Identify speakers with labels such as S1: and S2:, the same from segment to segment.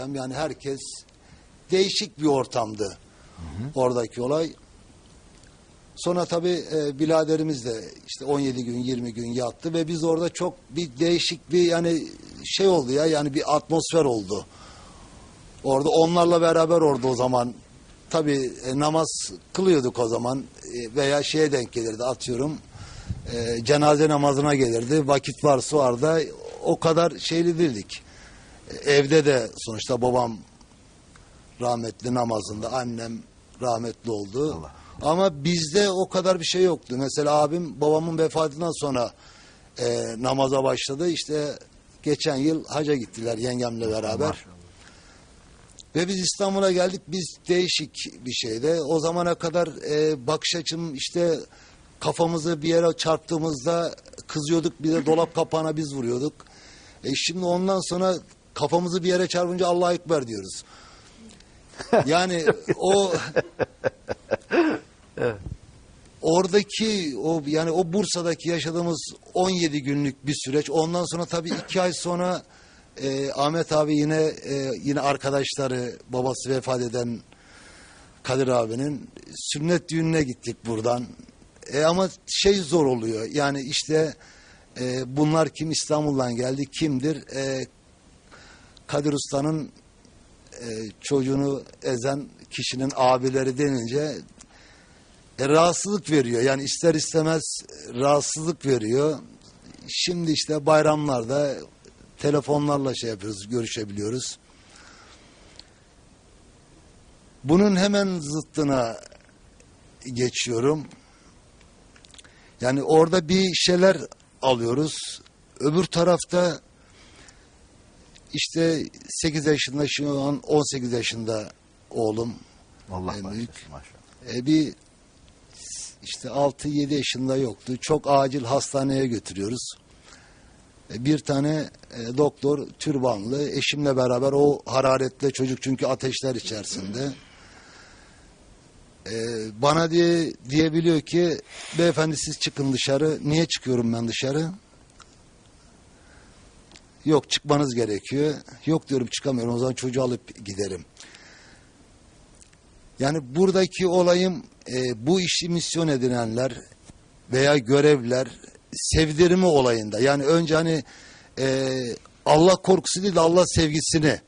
S1: Yani herkes değişik bir ortamdı oradaki olay. Sonra tabii e, biladerimiz de işte 17 gün 20 gün yattı ve biz orada çok bir değişik bir yani şey oldu ya yani bir atmosfer oldu. Orada onlarla beraber orada o zaman tabii e, namaz kılıyorduk o zaman e, veya şeye denk gelirdi atıyorum e, cenaze namazına gelirdi vakit varsa orada o kadar şeyli değildik. Evde de sonuçta babam rahmetli namazında annem rahmetli oldu.
S2: Allah.
S1: Ama bizde o kadar bir şey yoktu. Mesela abim babamın vefatından sonra e, namaza başladı. İşte geçen yıl haca gittiler yengemle beraber.
S2: Maşallah.
S1: Ve biz İstanbul'a geldik. Biz değişik bir şeyde. O zamana kadar e, bakış açım işte kafamızı bir yere çarptığımızda kızıyorduk. Bir de dolap kapağına biz vuruyorduk. E şimdi ondan sonra kafamızı bir yere çarpınca Allah'a Ekber diyoruz. Yani o oradaki o yani o Bursa'daki yaşadığımız 17 günlük bir süreç. Ondan sonra tabii iki ay sonra e, Ahmet abi yine e, yine arkadaşları babası vefat eden Kadir abinin sünnet düğününe gittik buradan. E, ama şey zor oluyor. Yani işte e, bunlar kim İstanbul'dan geldi kimdir? E, Kadir Usta'nın e, çocuğunu ezen kişinin abileri denince e, rahatsızlık veriyor. Yani ister istemez rahatsızlık veriyor. Şimdi işte bayramlarda telefonlarla şey yapıyoruz, görüşebiliyoruz. Bunun hemen zıttına geçiyorum. Yani orada bir şeyler alıyoruz. Öbür tarafta işte 8 yaşında şu an 18 yaşında oğlum.
S2: Allah bağışlasın
S1: büyük.
S2: maşallah.
S1: E, bir işte 6-7 yaşında yoktu. Çok acil hastaneye götürüyoruz. E, bir tane e, doktor türbanlı eşimle beraber o hararetle çocuk çünkü ateşler içerisinde. E, bana diye diyebiliyor ki beyefendi siz çıkın dışarı. Niye çıkıyorum ben dışarı? Yok çıkmanız gerekiyor. Yok diyorum çıkamıyorum o zaman çocuğu alıp giderim. Yani buradaki olayım e, bu işi misyon edinenler veya görevler sevdirme olayında. Yani önce hani e, Allah korkusu değil de Allah sevgisini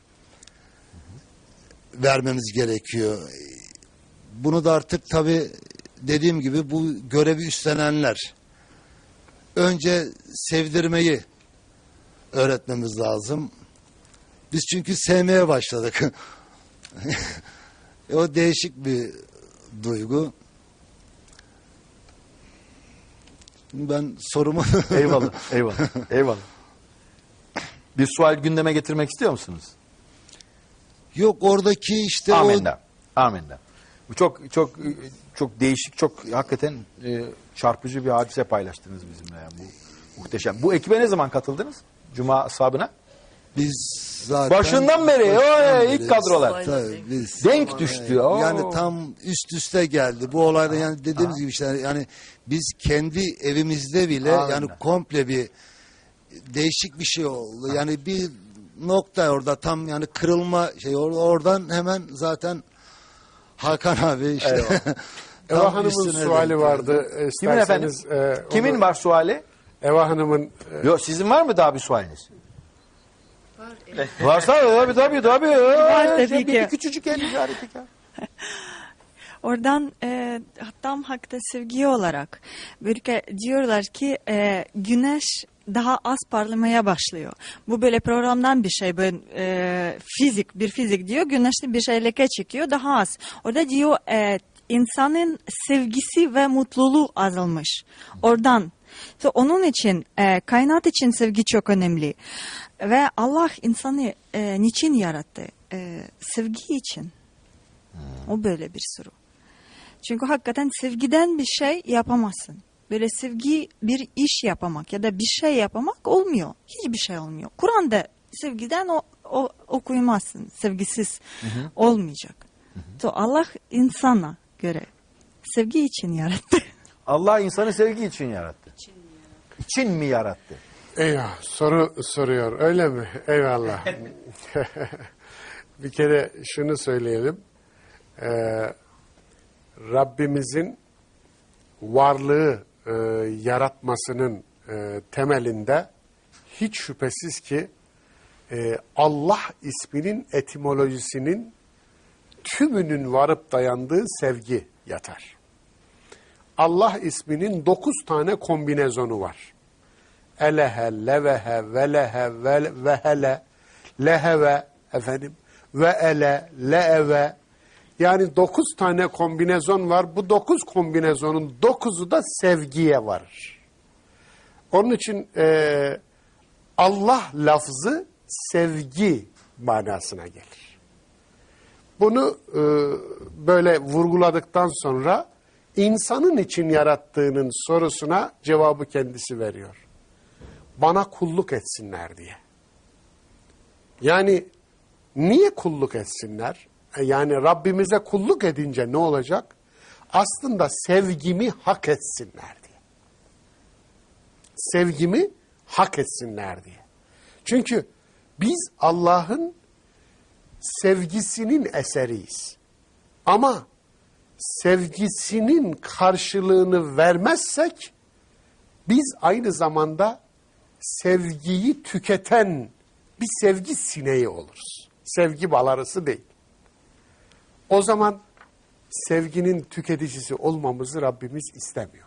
S1: vermemiz gerekiyor. Bunu da artık tabi dediğim gibi bu görevi üstlenenler önce sevdirmeyi öğretmemiz lazım. Biz çünkü sevmeye başladık. E, o değişik bir duygu. Ben sorumu
S2: Eyvallah, eyvallah, eyvallah. Bir sual gündeme getirmek istiyor musunuz?
S1: yok oradaki işte o
S2: Amenna. Amenna. Bu çok çok çok değişik, çok hakikaten e, çarpıcı bir hadise paylaştınız bizimle. Yani bu muhteşem. Bu ekibe ne zaman katıldınız? Cuma ashabına?
S1: biz zaten
S2: Başından beri, oy, ilk kadrolar.
S1: Tabii, biz.
S2: Denk düştü. Oo.
S1: Yani tam üst üste geldi. Bu olayda yani dediğimiz gibi işte yani biz kendi evimizde bile
S2: Amenna.
S1: yani komple bir değişik bir şey oldu. Yani bir nokta orada tam yani kırılma şey or- oradan hemen zaten Hakan abi işte tam
S3: Eva Hanım'ın suali vardı.
S2: Kimin efendim?
S3: E,
S2: Kimin
S3: onu-
S2: var suali?
S3: Eva Hanım'ın e,
S2: Yok sizin var mı daha bir sualiniz? Varsa tabii tabii tabii.
S4: Var
S2: Ee,
S4: tabii
S2: bir
S4: ki.
S2: küçücük el işareti.
S4: Oradan e, tam hakta sevgi olarak böyle diyorlar ki e, güneş daha az parlamaya başlıyor. Bu böyle programdan bir şey böyle e, fizik bir fizik diyor güneşte bir şey leke çekiyor daha az. Orada diyor e, insanın sevgisi ve mutluluğu azalmış. Oradan. So, onun için e, kainat için sevgi çok önemli. Ve Allah insanı e, niçin yarattı? E, sevgi için. O böyle bir soru. Çünkü hakikaten sevgiden bir şey yapamazsın. Böyle sevgi bir iş yapamak ya da bir şey yapamak olmuyor. Hiçbir şey olmuyor. Kur'an'da sevgiden o, o okuyamazsın. Sevgisiz olmayacak. So Allah insana göre sevgi için yarattı.
S2: Allah insanı sevgi için yarattı. İçin mi yarattı?
S3: eyvah soru soruyor öyle mi? Eyvallah. bir kere şunu söyleyelim. Ee, Rabbimizin varlığı e, yaratmasının e, temelinde hiç şüphesiz ki e, Allah isminin etimolojisinin tümünün varıp dayandığı sevgi yatar. Allah isminin dokuz tane kombinezonu var. Elehe, levehe, velehe, vel- vehele, leheve, efendim, ve ele, leeve. Yani dokuz tane kombinezon var. Bu dokuz kombinezonun dokuzu da sevgiye varır. Onun için e, Allah lafzı sevgi manasına gelir. Bunu e, böyle vurguladıktan sonra insanın için yarattığının sorusuna cevabı kendisi veriyor. Bana kulluk etsinler diye. Yani niye kulluk etsinler? E, Yani Rabbimize kulluk edince ne olacak? Aslında sevgimi hak etsinler diye. Sevgimi hak etsinler diye. Çünkü biz Allah'ın sevgisinin eseriyiz. Ama sevgisinin karşılığını vermezsek biz aynı zamanda sevgiyi tüketen bir sevgi sineği oluruz. Sevgi balarısı değil. O zaman sevginin tüketicisi olmamızı Rabbimiz istemiyor.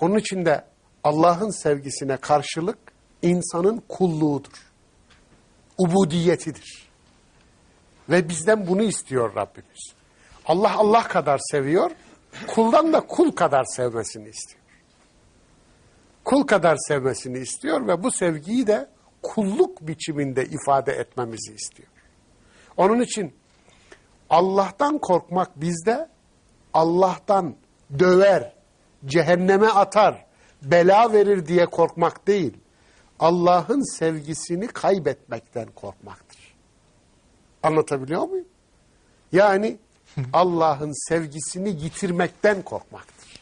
S3: Onun için de Allah'ın sevgisine karşılık insanın kulluğudur. Ubudiyetidir. Ve bizden bunu istiyor Rabbimiz. Allah Allah kadar seviyor, kuldan da kul kadar sevmesini istiyor. Kul kadar sevmesini istiyor ve bu sevgiyi de kulluk biçiminde ifade etmemizi istiyor. Onun için Allah'tan korkmak bizde Allah'tan döver, cehenneme atar, bela verir diye korkmak değil. Allah'ın sevgisini kaybetmekten korkmaktır. Anlatabiliyor muyum? Yani Allah'ın sevgisini yitirmekten korkmaktır.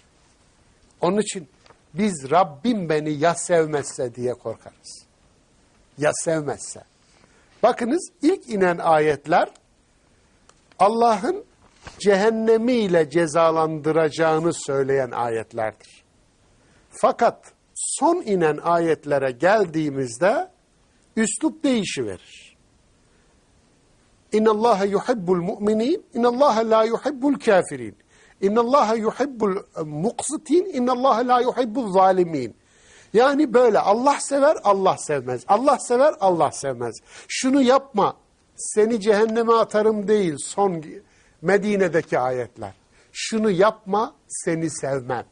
S3: Onun için biz Rabbim beni ya sevmezse diye korkarız. Ya sevmezse. Bakınız ilk inen ayetler Allah'ın cehennemiyle cezalandıracağını söyleyen ayetlerdir. Fakat son inen ayetlere geldiğimizde üslup değişiverir. İnna Allah yuhibbul mu'minin, inna Allah la yuhibbul kafirin. İnna Allah yuhibbul muqsitin, inna Allah la yuhibbul zalimin. Yani böyle Allah sever, Allah sevmez. Allah sever, Allah sevmez. Şunu yapma, seni cehenneme atarım değil son Medine'deki ayetler. Şunu yapma, seni sevmem.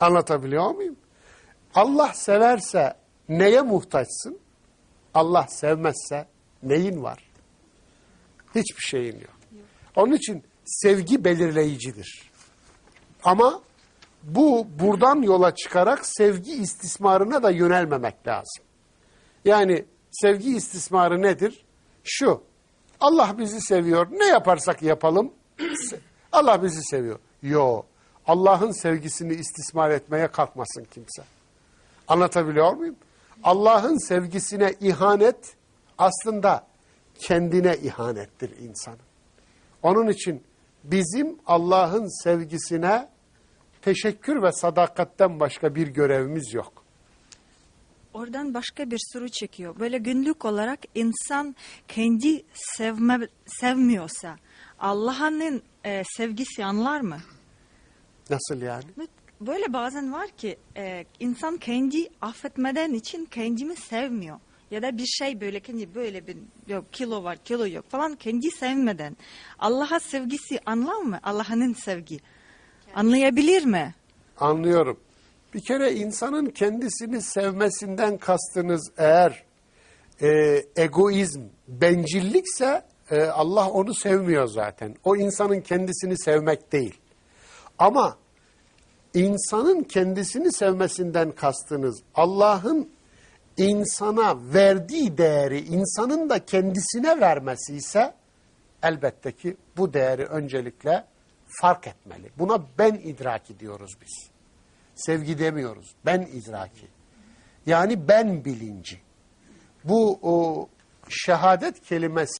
S3: Anlatabiliyor muyum? Allah severse neye muhtaçsın? Allah sevmezse neyin var? Hiçbir şeyin yok. Onun için sevgi belirleyicidir. Ama bu buradan yola çıkarak sevgi istismarına da yönelmemek lazım. Yani sevgi istismarı nedir? Şu, Allah bizi seviyor, ne yaparsak yapalım, Allah bizi seviyor. Yo, Allah'ın sevgisini istismar etmeye kalkmasın kimse. Anlatabiliyor muyum? Allah'ın sevgisine ihanet aslında kendine ihanettir insanın. Onun için bizim Allah'ın sevgisine teşekkür ve sadakatten başka bir görevimiz yok.
S4: Oradan başka bir soru çekiyor. Böyle günlük olarak insan kendi sevme, sevmiyorsa Allah'ın e, sevgisi anlar mı?
S3: Nasıl yani?
S4: Böyle bazen var ki e, insan kendi affetmeden için kendimi sevmiyor. Ya da bir şey böyle kendi böyle bir yok kilo var kilo yok falan kendi sevmeden. Allah'a sevgisi anlar mı? Allah'ın sevgi. Anlayabilir mi?
S3: Anlıyorum. Bir kere insanın kendisini sevmesinden kastınız eğer e, egoizm, bencillikse e, Allah onu sevmiyor zaten. O insanın kendisini sevmek değil. Ama insanın kendisini sevmesinden kastınız Allah'ın insana verdiği değeri insanın da kendisine vermesi ise elbette ki bu değeri öncelikle fark etmeli. Buna ben idraki diyoruz biz. Sevgi demiyoruz. Ben idraki. Yani ben bilinci. Bu o şehadet kelimesi